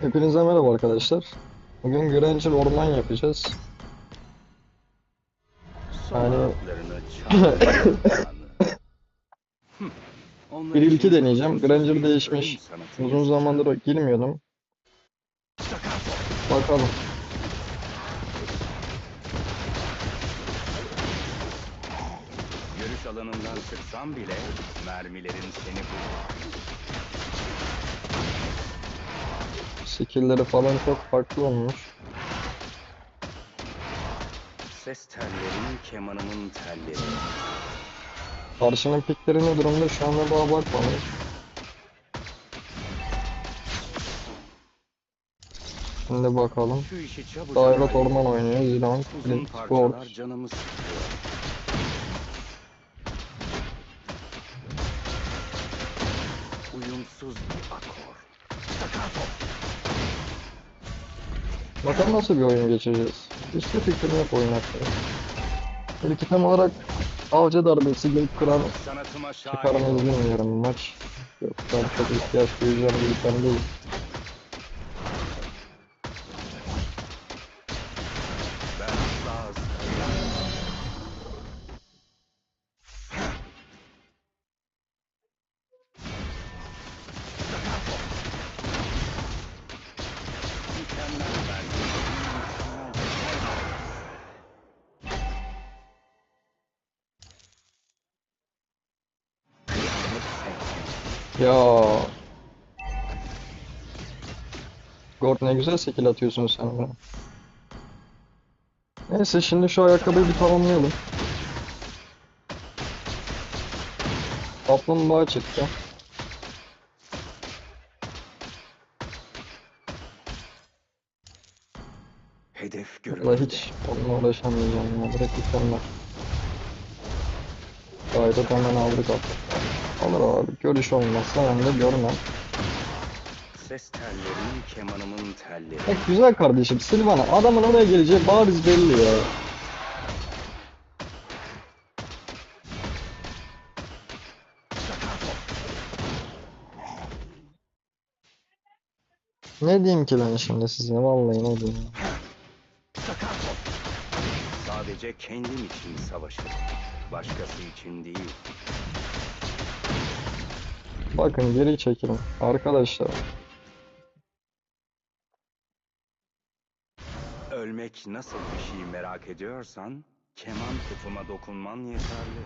Hepinize merhaba arkadaşlar. Bugün Granger orman yapacağız. Yani- Bir ilki deneyeceğim. Granger değişmiş. Uzun zamandır girmiyordum. Bakalım. Görüş alanından çıksan bile mermilerin seni bulur. Skill'leri falan çok farklı olmuş. Ses tellerin kemanımın telleri. Karşının pikleri ne durumda şu anda daha bakmadım. Şimdi bakalım. Şu işi çabucak. Orman oynuyor. Zilan, Uzun Sport. parçalar canımı sıkıyor. Bakalım nasıl bir oyun geçeceğiz. Hiçbir fikrim yok oyun hakkında. İlk item olarak avcı darbesi gelip kıran Sanatıma çıkar şahit ol. mıyız bilmiyorum maç. Yok ben çok ihtiyaç duyacağım bir item değil. Ya. Gord ne güzel skill atıyorsun sen ya. Neyse şimdi şu ayakkabıyı bir tamamlayalım. Kaplumbağa çıktı. Hedef Valla görüldü. hiç onunla uğraşamayacağım ya. Direkt mükemmel. Gayret hemen aldık artık. Alır abi. Görüş olmazsa ben de görmem. Ses tellerin kemanımın telleri. Bak güzel kardeşim Silvana adamın oraya geleceği bariz belli ya. Ne diyeyim ki ben şimdi size vallahi ne diyeyim. Sadece kendim için savaşırım. Başkası için değil. Bakın geri çekilin arkadaşlar. Ölmek nasıl bir şey merak ediyorsan, keman kutuma dokunman yeterli.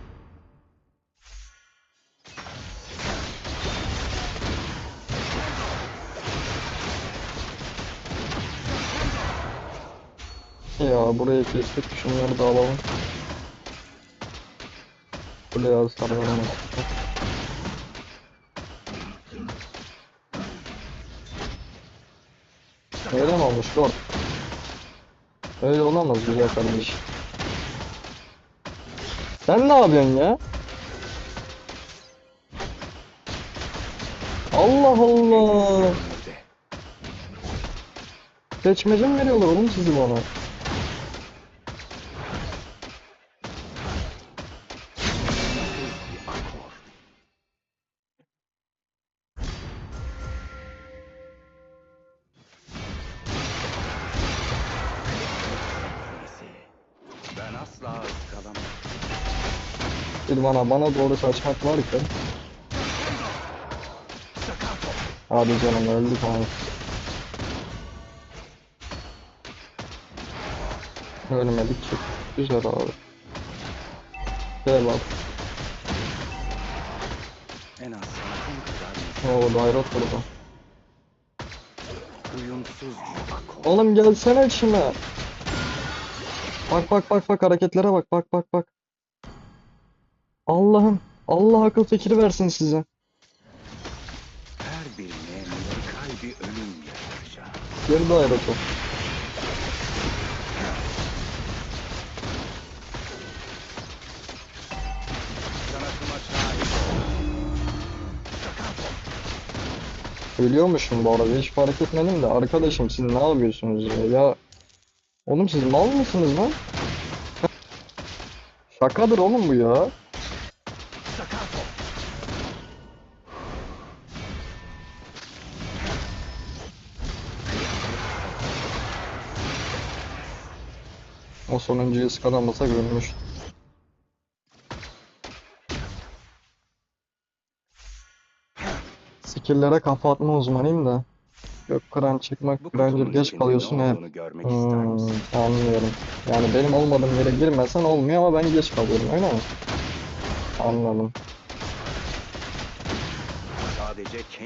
Ya buraya kestik şunları da alalım. Buraya sarılalım. Öyle mi olmuş Lord? Öyle olamaz güzel kardeş. Sen ne yapıyorsun ya? Allah Allah. Seçmece mi veriyorlar oğlum sizi bana? Silvana bana doğru kaçmak varken Hadi canım öldü tamam. Ölmedik çık. Güzel abi. Gel bak. En az Oo dairot burada. uyumsuz. Oğlum gelsene içime. Bak bak bak bak hareketlere bak bak bak bak. Allah'ım. Allah akıl fikri versin size. Her birine medikal bir ölüm yaşatacağım. Geri. Sanatıma şahit ol. Ölüyormuşum bu arada hiç fark etmedim de arkadaşım siz ne yapıyorsunuz ya? Ya oğlum siz mal mısınız lan? Şakadır oğlum bu ya. O sonuncuyu ıskalamasak ölmüş. Skill'lere kafa atma uzmanıyım da. Yok kıran çıkmak, kutunun geç kalıyorsun hep. Hmm, anlıyorum. Yani benim olmadığım yere girmesen olmuyor ama ben geç kalıyorum öyle mi? Anladım. Sadece için.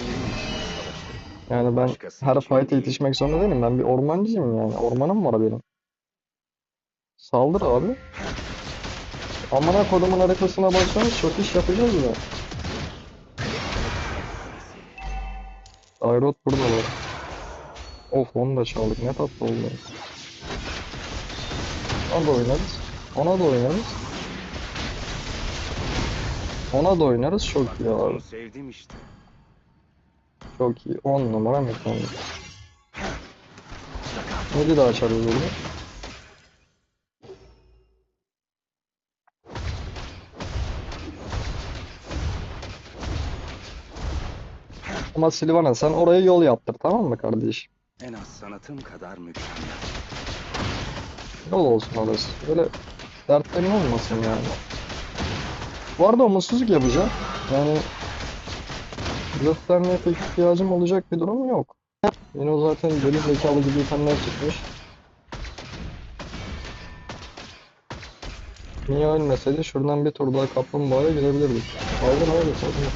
Yani ben her fight'e yetişmek zorunda değilim. Ben bir ormancıyım yani. Ormanım var benim. Saldır abi. Amına kodumun haritasına baksanız çok iş yapacağız da. Ayrot burada var. Of onu da çaldık. Ne tatlı oldu. Ona da oynarız. Ona da oynarız. Ona da oynarız. Çok iyi abi. onu sevdim işte. Çok iyi. 10 numara mekanik. Neydi daha açarız burada? Ama Silvana sen oraya yol yaptır tamam mı kardeşim? En az sanatım kadar mükemmel. Yol olsun orası. Böyle dertlerin olmasın yani. Bu arada umutsuzluk yapacağım. Yani göstermeye pek ihtiyacım olacak bir durum yok. Yine o zaten geri zekalı gibi itemler çıkmış. Niye ölmeseydi şuradan bir tur daha kaplumbağaya gidebilirdik. Hayır hayır sakın.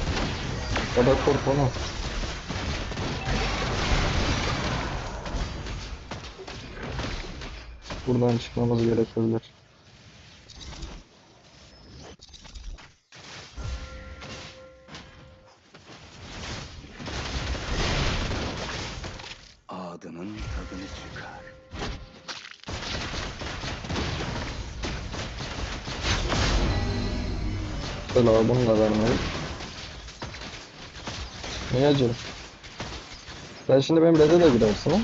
Ya da Buradan çıkmamız gerekebilir. Adının tadını çıkar. Bunu da vermedik. Niye acele? Sen şimdi benim red'e de girersin ha?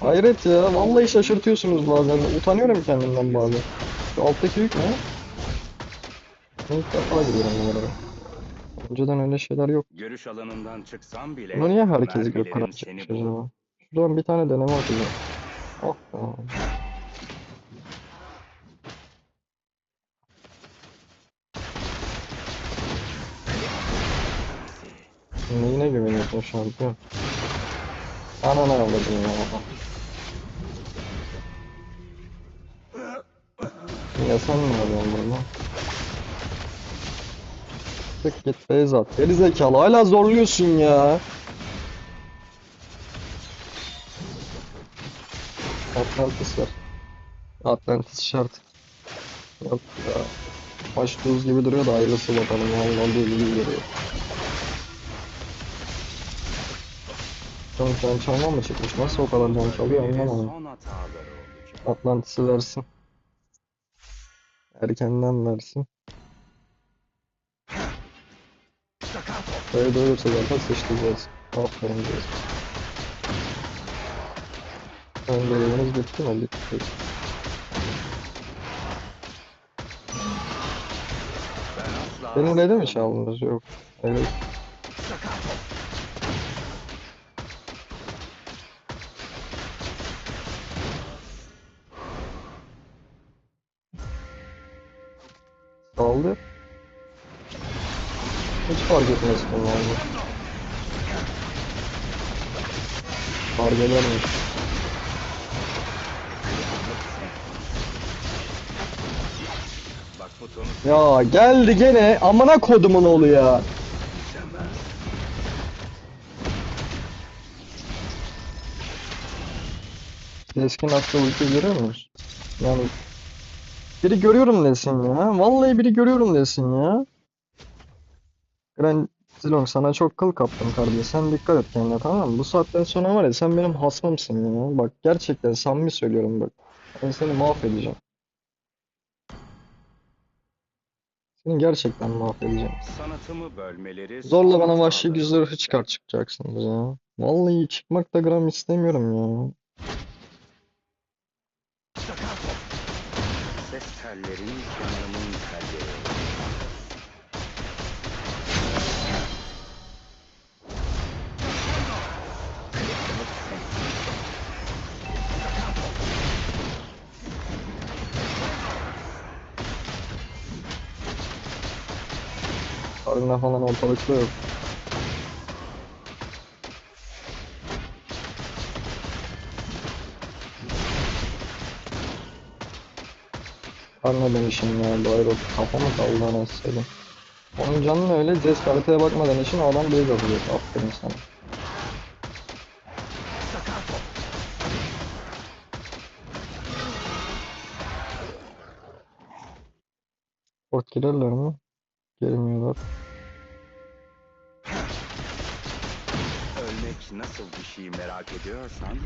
Hayret ya, vallahi şaşırtıyorsunuz bazen. Utanıyorum kendimden bazen. Şu alttaki yük ne? İlk defa giriyorum bu arada. Önceden öyle şeyler yok. Görüş alanından çıksam bile Bunu niye herkes gök mermilerin kıran seni çıkmış acaba? Şuradan bir tane deneme atacağım. Oh be. Neyine güveniyorsun şampiyon? Anana avladım ya. Yine sen mi arıyorsun bunu? Tık git Beyzat. Geri zekalı hala zorluyorsun ya. Atlantis var. Atlantis şart. Yok ya. Baş gibi duruyor da ayrısı bakalım. Vallahi olduğu gibi geliyor. Son can çalma mı çıkmış? Nasıl o kadar can çalıyor anlamadım. Atlantis'i versin. Erkenden versin. Böyle doyursa zaten sıçtıracağız. Aferin diyoruz. Ön görevimiz bitti mi? Bitti. Benim öyle mi çaldınız? Yok. Evet. Fark etmez bunlarla. Fark Ya geldi gene amına kodumun oğlu ya. Keskin atlı ulti görüyor musun? Yani biri görüyorum desin ya. Vallahi biri görüyorum desin ya. Gran Zilong sana çok kıl kaptım kardeşim. Sen dikkat et kendine tamam mı? Bu saatten sonra var ya sen benim hasmımsın ya. Bak gerçekten samimi söylüyorum bak. Ben seni mahvedeceğim. Seni gerçekten mahvedeceğim. Sanatımı bölmeleri Zorla bana vahşi olacak. çıkar çıkacaksınız ya. Vallahi çıkmak da gram istemiyorum ya. Ses tellerin kenarımın Karına falan ortalıkta yok. Karna demişim ya. Bayro kafamı kaldı satayım. Onun canını öyle haritaya bakmadan için adam base atıyor. Aferin sana. Port girerler mi? Gelmiyorlar. Nasıl bir şey merak ediyorsan,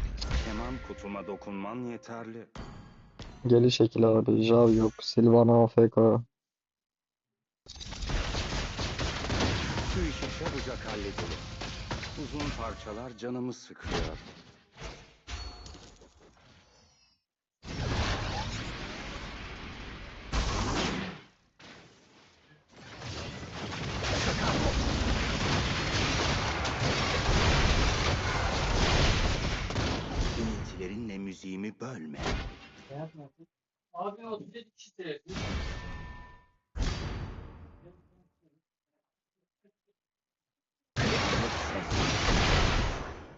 keman kutuma dokunman yeterli. Geli şekil abi. Jav yok. Sylvana AFK. Şu işi çabucak halledelim. Uzun parçalar canımı sıkıyor.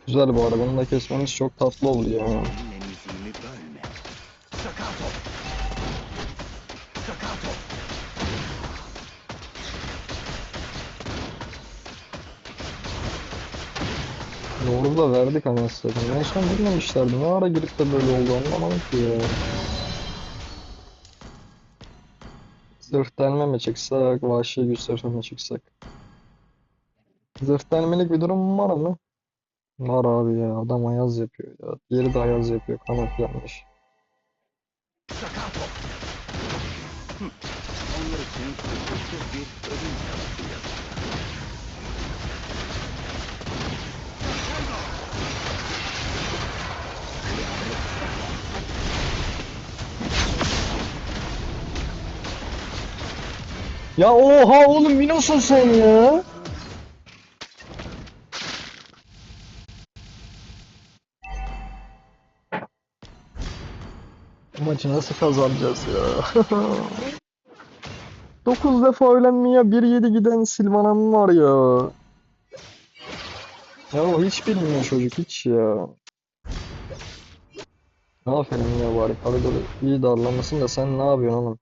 Güzel bu arada. Bunu da kesmeniz çok tatlı oldu ya. İniltilerinle müziğimi bölme. Staccato! Staccato! Doğru da verdik anasını satayım. En son bilmemişlerdi. Ne ara girip de böyle oldu anlamadım ki ya. Zırh delme mi çıksak, vahşi güç zırhı mı çıksak? Zırh delmelik bir durum var mı? Var abi ya. Adam ayaz yapıyor ya. Diğeri de ayaz yapıyor. Kanat! Hı, Onlar için kusursuz bir ölüm yazacağım. Ya oha oğlum Minos'un sen ya. Bu maçı nasıl kazanacağız ya? 9 defa ölen ya 1-7 giden Silvana'm var ya. Ya o hiç bilmiyor çocuk hiç ya. Aferin ya bari koridoru iyi darlamasın da sen ne yapıyorsun oğlum?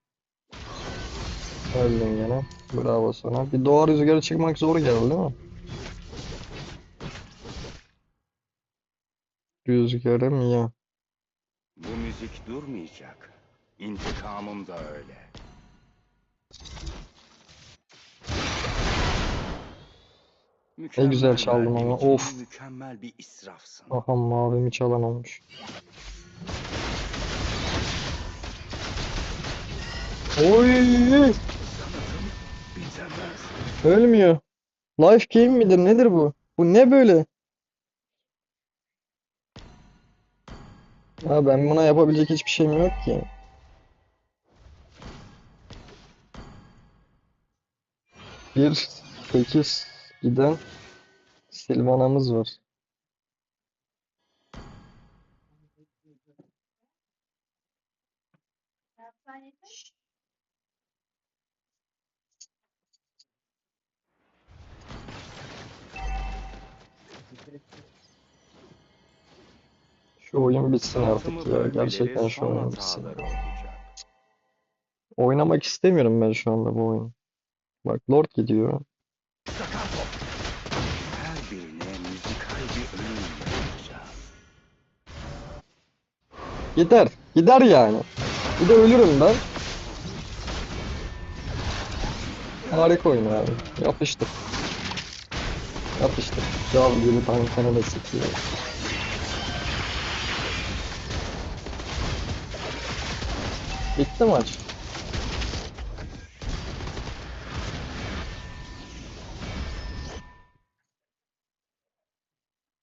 Öldün gene. Bravo sana. Bir doğa rüzgarı çıkmak zor geldi değil mi? Rüzgarım ya. Bu müzik durmayacak. İntikamım da öyle. Ne güzel Mükemmel çaldın ama, of. Mükemmel bir israfsın. Aha mavimi çalan olmuş. Oy! Bitemez. Ölmüyor. Life game midir? Nedir bu? Bu ne böyle? Ha ben buna yapabilecek hiçbir şeyim yok ki. Bir 8 giden Silvana'mız var. Şu oyun bitsin artık ya. Gerçekten şu son oyun bitsin. Oynamak istemiyorum ben şu anda bu oyunu. Bak Lord gidiyor. Gider. Gider yani. Bir de ölürüm ben. Harika oyun abi. Yapıştır. Yapıştır. Cav gibi tankana da sıkıyor. Bitti maç.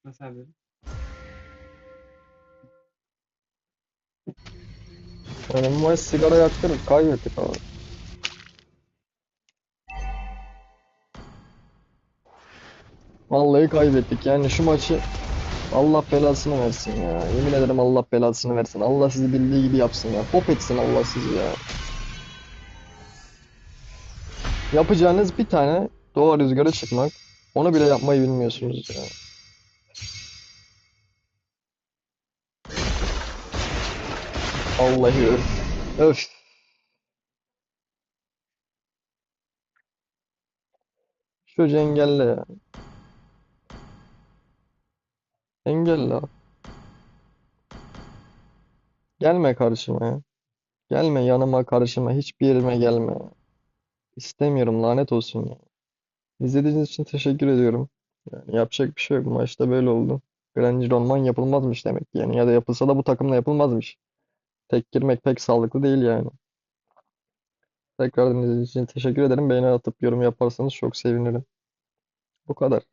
Nasıl abi? Yani bu maç sigara yaktırıp kaybettik abi. Vallahi kaybettik. Yani şu maçı Allah belasını versin ya. Yemin ederim Allah belasını versin. Allah sizi bildiği gibi yapsın ya. Pop etsin Allah sizi ya. Yapacağınız bir tane Doğa rüzgara çıkmak. Onu bile yapmayı bilmiyorsunuz ya. Vallahi öf. Öf. Şu engelle ya. Engelle abi. Gelme karşıma ya. Gelme yanıma karşıma. Hiçbir yerime gelme. İstemiyorum lanet olsun ya. İzlediğiniz için teşekkür ediyorum. Yani yapacak bir şey yok. Maçta böyle oldu. Granger Orman yapılmazmış demek ki yani. Ya da yapılsa da bu takımla yapılmazmış. Tek girmek pek sağlıklı değil yani. Tekrar izlediğiniz için teşekkür ederim. Beğeni atıp yorum yaparsanız çok sevinirim. Bu kadar.